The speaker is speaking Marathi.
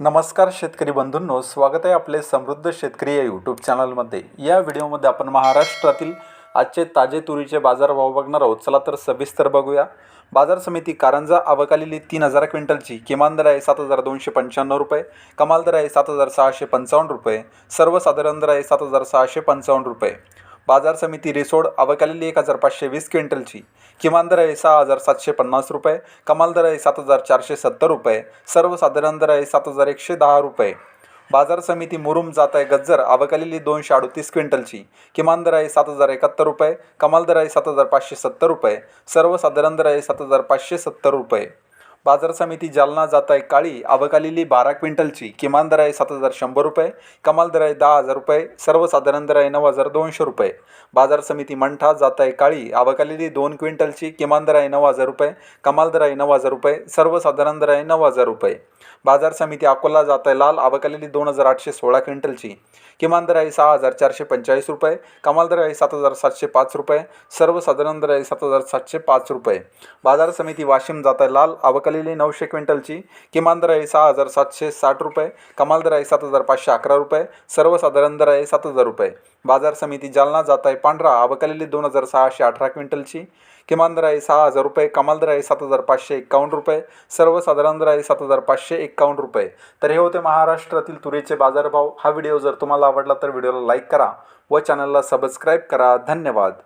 नमस्कार शेतकरी बंधूंनो स्वागत आहे आपले समृद्ध शेतकरी या यूट्यूब चॅनलमध्ये या व्हिडिओमध्ये आपण महाराष्ट्रातील आजचे ताजे तुरीचे बाजारभाव बघणार आहोत. चला तर सविस्तर बघूया. बाजार समिती कारंजा अवकालेली तीन हजार क्विंटलची. किमान दर आहे सात हजार दोनशे पंच्याण्णव रुपये. कमाल दर आहे सात हजार सहाशे पंचावन्न रुपये. सर्वसाधारण दर आहे सात हजार सहाशे पंचावन्न रुपये. बाजार समिती रिसोड अवकालेली एक हजार पाचशे वीस क्विंटलची. किमान दर आहे सहा हजार सातशे पन्नास रुपये कमाल दर आहे सात हजार चारशे सत्तर रुपये सर्वसाधारण दर आहे सात हजार एकशे दहा रुपये. बाजार समिती मुरुम जात आहे गज्जर अवकालेली दोनशे अडतीस क्विंटलची. किमान दर आहे सात हजार एकाहत्तर रुपये कमाल दर आहे सात हजार पाचशे सत्तर रुपये सर्वसाधारण दर आहे सात हजार पाचशे सत्तर रुपये. बाजार समिती जालना जात आहे काळी अवकालेली बारा क्विंटलची. किमान दर आहे सात हजार शंभर रुपये कमाल दर आहे दहा हजार रुपये सर्वसाधारण दर आहे नऊ हजार दोनशे रुपये. बाजार समिती मंठा जात आहे काळी अवकालेली दोन क्विंटलची किमान दर आहे नऊ हजार रुपये कमाल दर आहे नऊ हजार रुपये सर्वसाधारण दर आहे नऊ हजार रुपये. बाजार समिती अकोला जात आहे लाल आवकालेली दोन हजार आठशे सोळा क्विंटलची. किमान दर आहे सहा हजार चारशे पंचेचाळीस रुपये कमाल दर आहे सात हजार सातशे पाच रुपये सर्वसाधारण दर आहे सात हजार सातशे पाच रुपये. बाजार समिती वाशिम जात आहे लाल आवकालेली नऊशे क्विंटलची. किमान दर आहे सहा हजार सातशे साठ रुपये कमाल दर आहे सात हजार पाचशे अकरा रुपये सर्वसाधारण दर आहे सात हजार रुपये. बाजार समिती जालना जात आहे पांढरा आवकालेली दोन हजार सहाशे अठरा क्विंटलची. किमान दर आहे सहा हजार रुपये कमाल दर आहे सात हजार पाचशे एकावन्न रुपये सर्वसाधारण दर आहे सात हजार पाचशे एक्कावन्न रुपये. तर हे होते महाराष्ट्रातील तुरीचे बाजारभाव. हा व्हिडिओ जर तुम्हाला आवडला तर व्हिडिओला लाईक करा व चॅनलला सबस्क्राईब करा. धन्यवाद.